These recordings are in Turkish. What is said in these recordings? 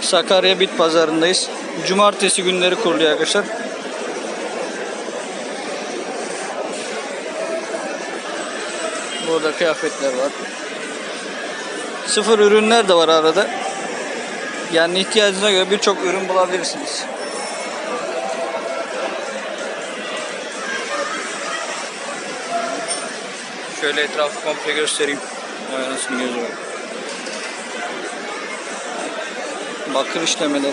Sakarya Bit Pazarındayız. Cumartesi günleri kuruluyor arkadaşlar. Burada kıyafetler var. Sıfır ürünler de var arada. Yani ihtiyacınıza göre birçok ürün bulabilirsiniz. Şöyle etrafı komple göstereyim. Vay anasını Bakır işlemeleri.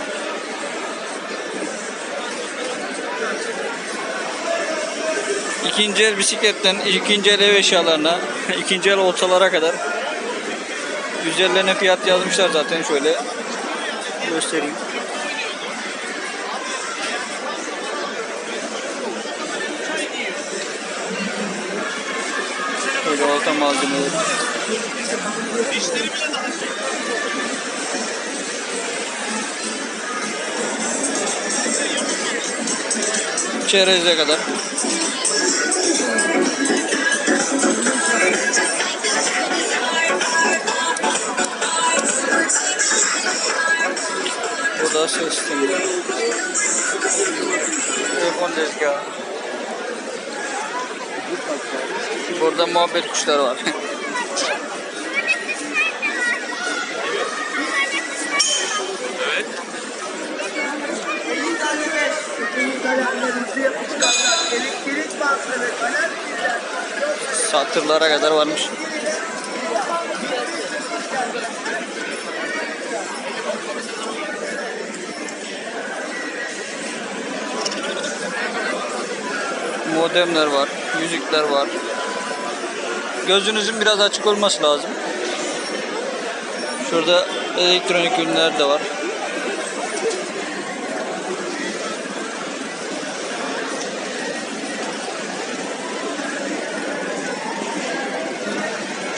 İkinci el bisikletten ikinci el ev eşyalarına, ikinci el oltalara kadar üzerlerine fiyat yazmışlar zaten şöyle göstereyim. Böyle olta malzemeleri. Çereze kadar. Bu da ses sistemleri. Telefon tezgahı. Burada muhabbet kuşları var. Satırlara kadar varmış. Modemler var, müzikler var. Gözünüzün biraz açık olması lazım. Şurada elektronik ürünler de var.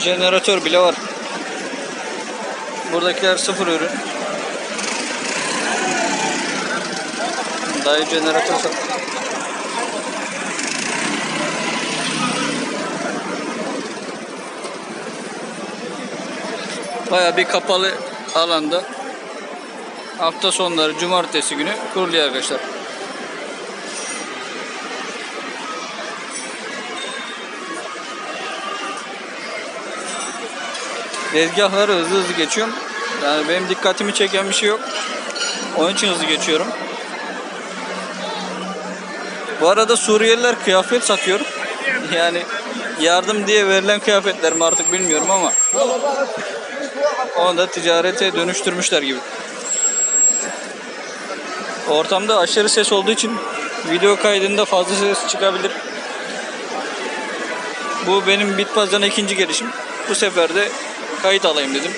Jeneratör bile var. Buradakiler sıfır ürün. Dayı jeneratör sat. Baya bir kapalı alanda hafta sonları cumartesi günü kuruluyor arkadaşlar. Tezgahları hızlı hızlı geçiyorum. Yani benim dikkatimi çeken bir şey yok. Onun için hızlı geçiyorum. Bu arada Suriyeliler kıyafet satıyor. Yani yardım diye verilen kıyafetler mi artık bilmiyorum ama onu da ticarete dönüştürmüşler gibi. Ortamda aşırı ses olduğu için video kaydında fazla ses çıkabilir. Bu benim Bitpazarı'na ikinci gelişim. Bu sefer de kayıt alayım dedim.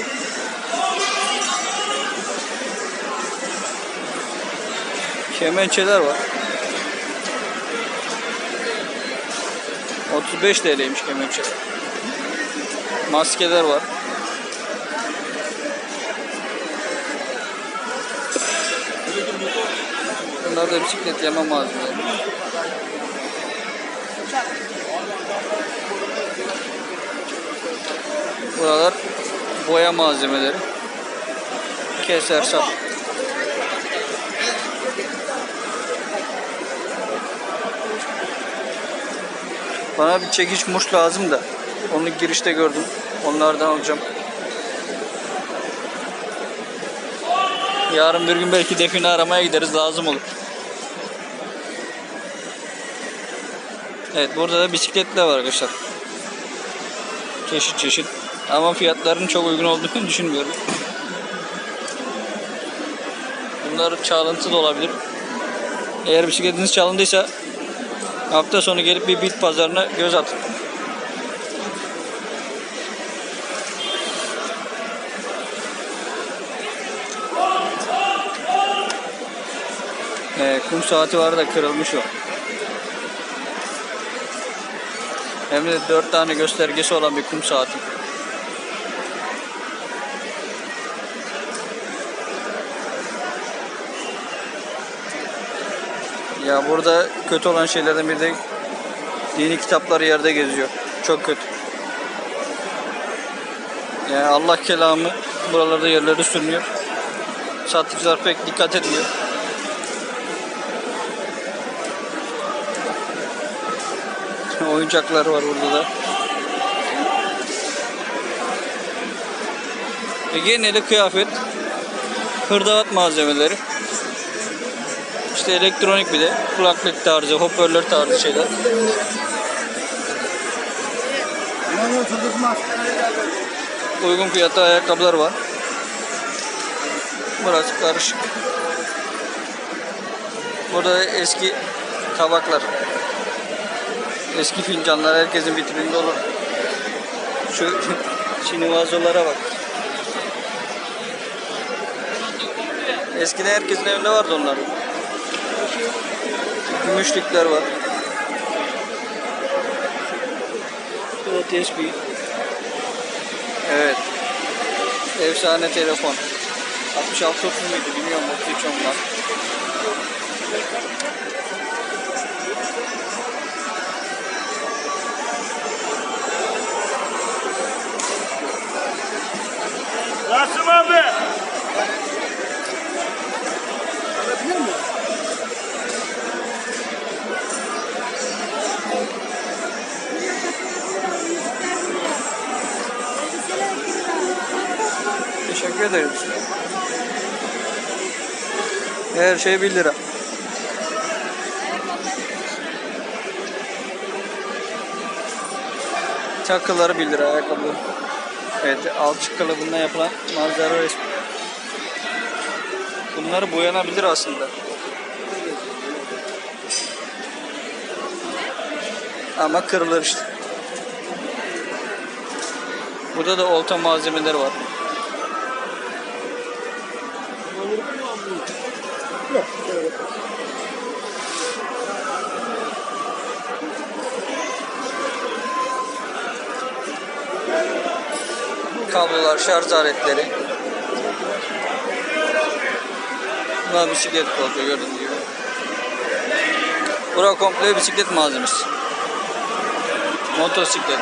Kemençeler var. 35 TL'ymiş kemençe. Maskeler var. Bunlar da bisiklet yama malzemeleri. Buralar boya malzemeleri. Keser sap. Bana bir çekiç muş lazım da. Onu girişte gördüm. Onlardan alacağım. Yarın bir gün belki define aramaya gideriz. Lazım olur. Evet burada da bisikletler var arkadaşlar. Çeşit çeşit. Ama fiyatlarının çok uygun olduğunu düşünmüyorum. Bunlar çalıntı da olabilir. Eğer bisikletiniz çalındıysa hafta sonu gelip bir bit pazarına göz atın. Ee, kum saati var da kırılmış o. Hem de dört tane göstergesi olan bir kum saati. Ya burada kötü olan şeylerden biri de dini kitaplar yerde geziyor. Çok kötü. Yani Allah kelamı buralarda yerlerde sürünüyor. Satıcılar pek dikkat etmiyor. Oyuncaklar var burada da. E geneli kıyafet, hırdavat malzemeleri. İşte elektronik bir de kulaklık tarzı, hoparlör tarzı şeyler. Uygun fiyatlı ayakkabılar var. Burası karışık. Burada eski tabaklar. Eski fincanlar herkesin vitrininde olur. Şu Çin'i vazolara bak. Eskiden herkesin evinde vardı onlar. Gümüşlükler var. Burada tesbih. Evet. Efsane telefon. 66 30 muydu bilmiyorum 33 onlar. Rasim abi. Teşekkür ederim. Her şey 1 lira. Çakıları 1 lira ayakkabı. Evet alçık kalıbından yapılan manzara resmi. Bunları boyanabilir aslında. Ama kırılır işte. Burada da olta malzemeleri var. Kablolar, şarj aletleri. Bunlar bisiklet koltuğu gördüğünüz gibi. Bura komple bisiklet malzemesi. Motosiklet.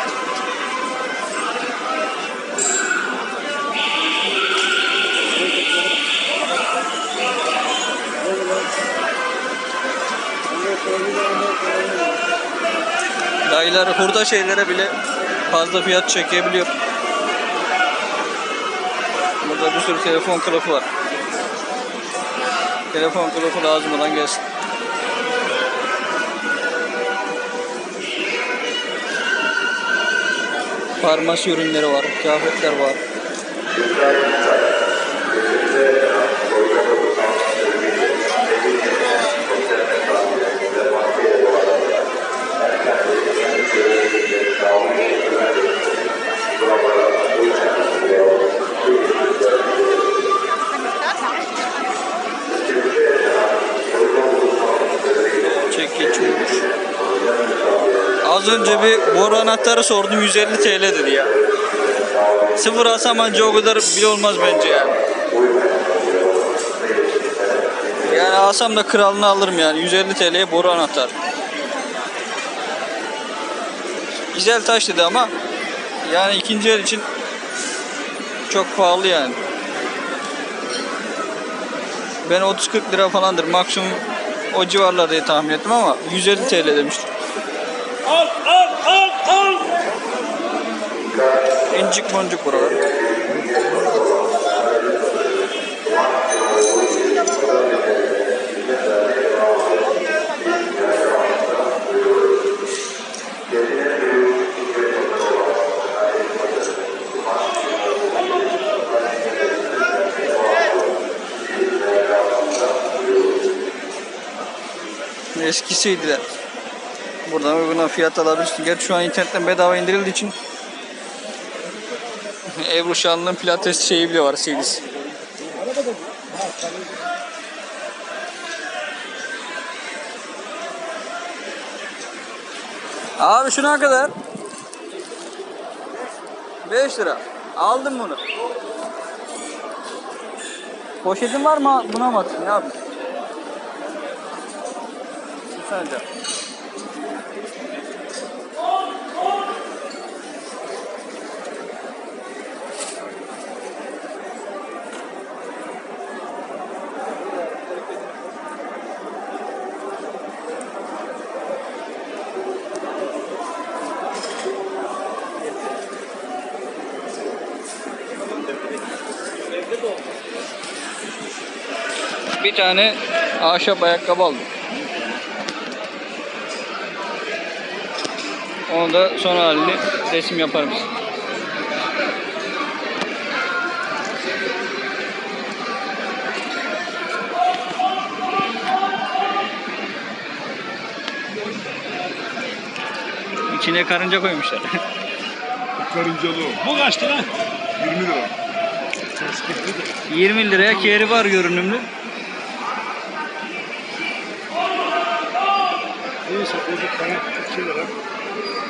Dayılar hurda şeylere bile fazla fiyat çekebiliyor. Burada bir sürü telefon kılıfı var. Telefon kılıfı lazım olan gelsin. Farmasi ürünleri var, kıyafetler var. Çekiç uç. Az önce bir boru anahtarı sordum 150 TL dedi ya. Sıfır alsam anca o kadar bile olmaz bence yani. Yani alsam da kralını alırım yani 150 TL'ye boru anahtar. Güzel taş dedi ama yani ikinci el için çok pahalı yani. Ben 30-40 lira falandır maksimum o civarlarda diye tahmin ettim ama 150 TL demiştim. Al al al al. İncik boncuk buralar. Eskisiydi de. Buradan uygun fiyat alabilirsin. Gerçi şu an internetten bedava indirildiği için Ebru Şanlı'nın pilates şeyi bile var CD'si. Abi şuna kadar 5 lira. Aldım bunu. Poşetin var mı? Buna mı atayım abi? sence? Bir tane ahşap ayakkabı aldım. Onu da son halini resim yaparım. İçine karınca koymuşlar. Karıncalı o. Bu kaç lira? 20 lira. 20 liraya keri var görünümlü. Neyse bozuk bana 2 lira.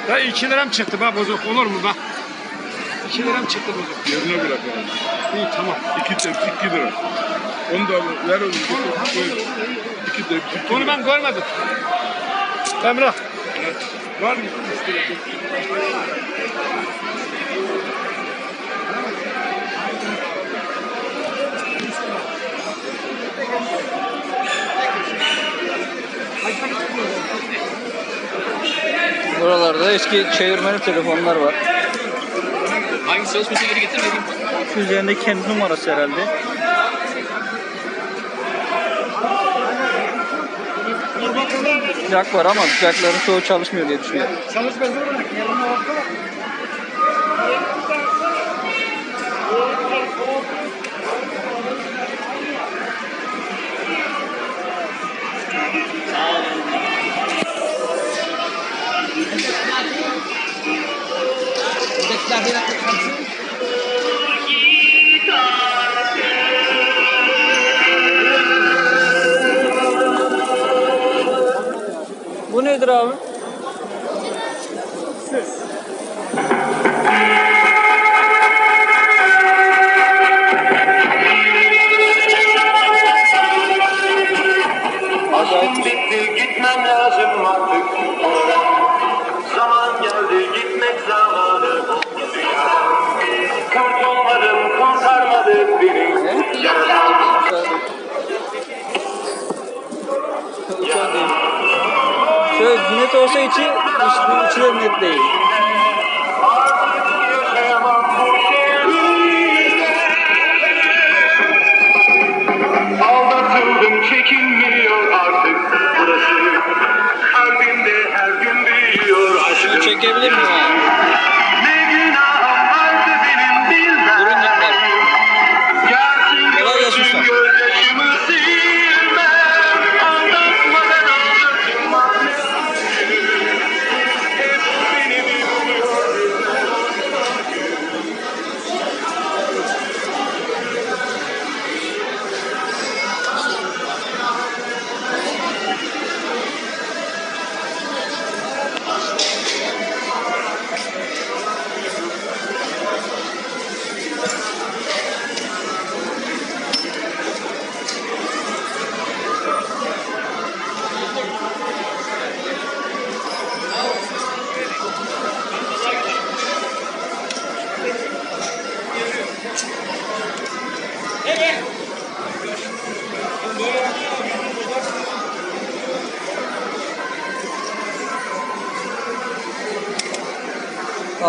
Ya 2 liram çıktı bak bozuk olur mu bak. 2 liram çıktı bozuk. Yerine bırak yani. İyi tamam. 2 tepsi 2 lira. Onu da ver onu. Buyur. 2 tepsi 2 Bunu ben görmedim. Emrah. Var mı? Buralarda eski çevirmeli telefonlar var. Hangisi çalışmasa geri getirmedim. Şu üzerinde kendi numarası herhalde. Jack var ama jackların çoğu çalışmıyor diye düşünüyorum. Çalışmasını. Yarın orta. Bu nedir abi? Olsa içi, içi, içi de net değil. Yaşayamam bu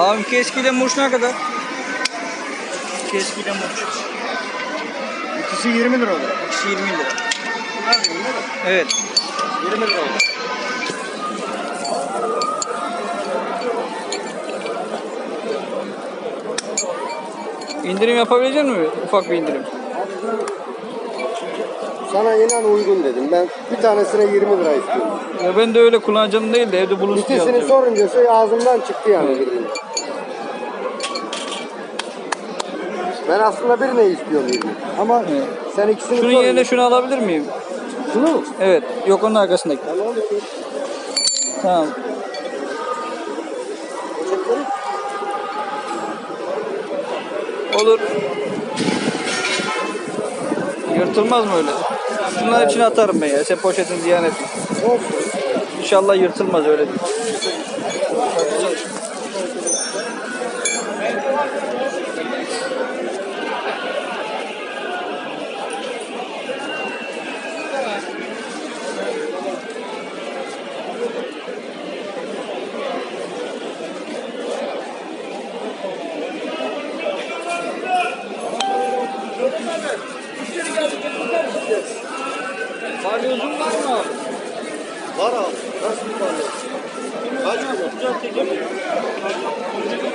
Abi keskiyle murç ne kadar? Keskiyle murç. İkisi 20 lira oldu. İkisi 20 lira. Bunlar 20 lira. Evet. 20 lira oldu. İndirim yapabilecek mi? Ufak bir indirim. Sana inan uygun dedim. Ben bir tanesine 20 lira istiyorum. Ya ben de öyle kullanacağım değil de evde bulunsun İkisini sorunca şey ağzımdan çıktı yani birini. Ben aslında birine istiyorum 20. Ama sen ikisini Şunun yerine şunu alabilir miyim? Şunu mu? Evet. Yok onun arkasındaki. Tamam. Olur. Yırtılmaz mı öyle? Şunların içine atarım ben ya. Sen poşetin ziyan etme. olsun. İnşallah yırtılmaz öyle değil. Balyozun var mı abi? Var abi. Nasıl bir balyoz? Kaç kilo? Çaydanlıklar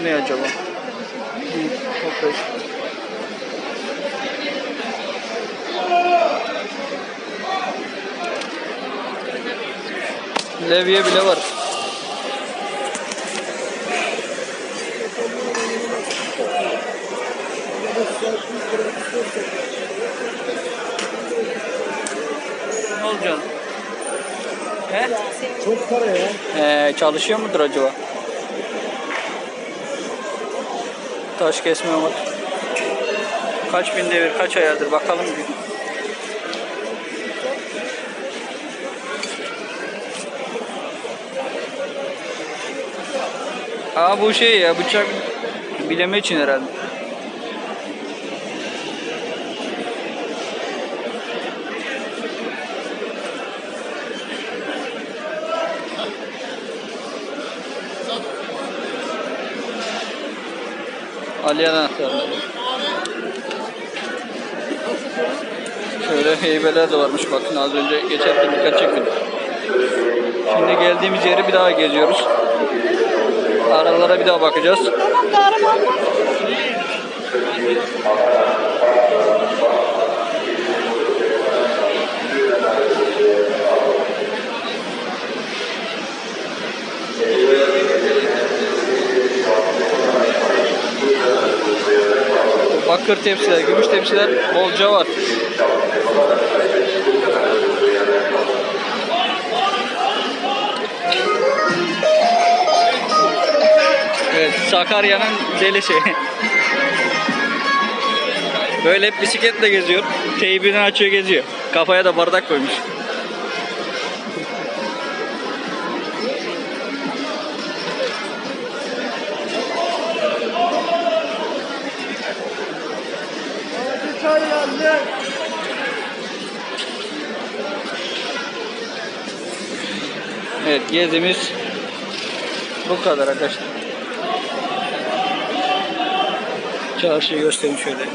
Bu ne acaba? Kokoreç. Levye bile var. Ne olacak? He? Çok para ya. Ee, çalışıyor mudur acaba? Taş kesme var. Kaç bin devir, kaç ayardır bakalım bir. Aa bu şey ya bıçak bileme için herhalde. Anahtarları. Şöyle heybeler de varmış bakın az önce geçerken dikkat çekmedim. Şimdi geldiğimiz yeri bir daha geziyoruz. Aralara bir daha bakacağız. Bakır tepsiler, gümüş tepsiler bolca var. Evet, Sakarya'nın delisi. Böyle hep bisikletle geziyor. Teybini açıyor geziyor. Kafaya da bardak koymuş. Evet gezimiz bu kadar arkadaşlar. Çarşıyı göstereyim şöyle.